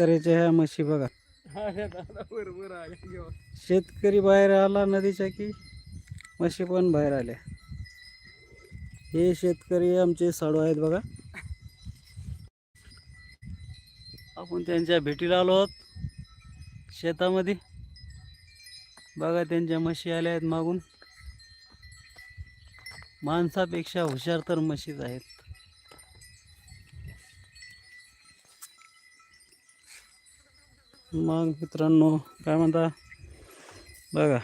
शेतकऱ्याच्या ह्या म्हशी बघा. शेतकरी बाहेर आला नदीच्या की म्हशी पण बाहेर आल्या. हे शेतकरी आमचे साडू आहेत बघा. आपण त्यांच्या भेटीला आलो आहोत शेतामध्ये. बघा त्यांच्या म्हशी आल्या आहेत मागून. माणसापेक्षा हुशार तर म्हशीच आहेत. मग मित्रांनो काय म्हणता बघा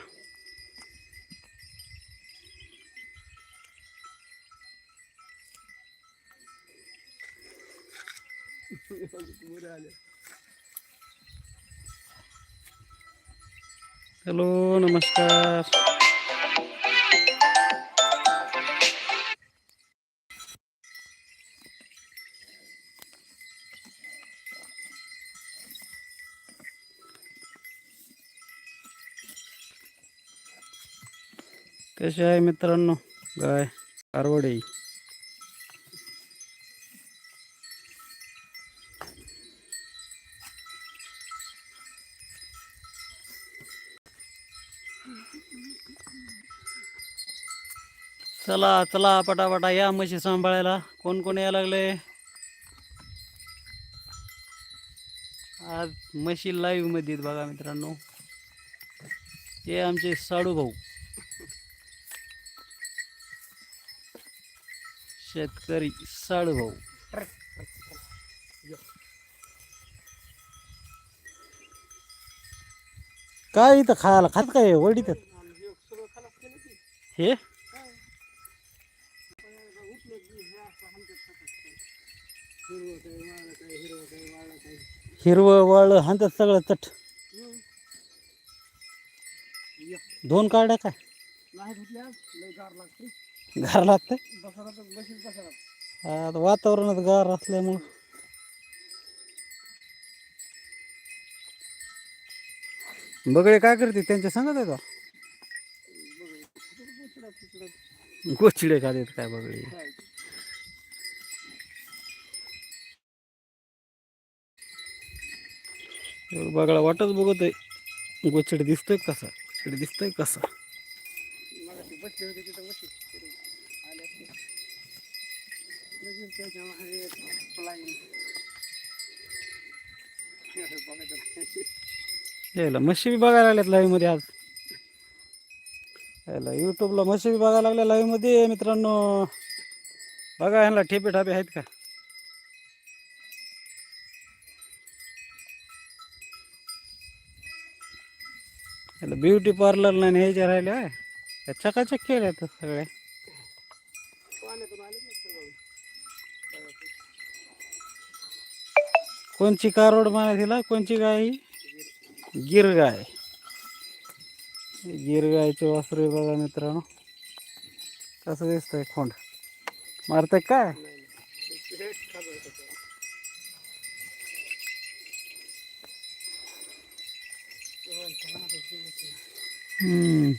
हॅलो नमस्कार कसे आहे मित्रांनो? गाय कारवडे चला चला पटापटा या म्हशी सांभाळायला. कोण कोण यायला लागले? आज म्हशी लाईव्हमध्ये बघा मित्रांनो. हे आमचे साडू भाऊ. शेतकरी साडू भाऊ काय इथं खायला खात काय वडीत? हे? हिरवं वाळ हाणतात सगळं चट दोन काड्या काय? नाही गार लागते आता वातावरणात गार असल्यामुळं. बगळे काय करते? त्यांच्या सांगत आहे का? गोचिडे का देत काय बगळे? बगळा वाटच बघत आहे गोचिड दिसतोय कसा? गोचिड दिसतोय कसा? बसले होते तिथं बसले आले असते लगेच यायला म्हशी बी बघायला लागल्यात लाईव्हमध्ये आज. यायला युट्यूबला मशी बी बघायला लागल्या लाईव्हमध्ये. मित्रांनो बघा ह्याला ठेपे ठापे आहेत का? ब्युटी पार्लर नाही ह्याच्या राहिले आहे चकाचक केल्या तर सगळ्या कोणची कारोड माना तिला कोणची गाय? गिर गाय गिर गायचे वासरू आहे बघा मित्रांनो. कसं दिसतंय खोंड. मारतंय काय हम्म.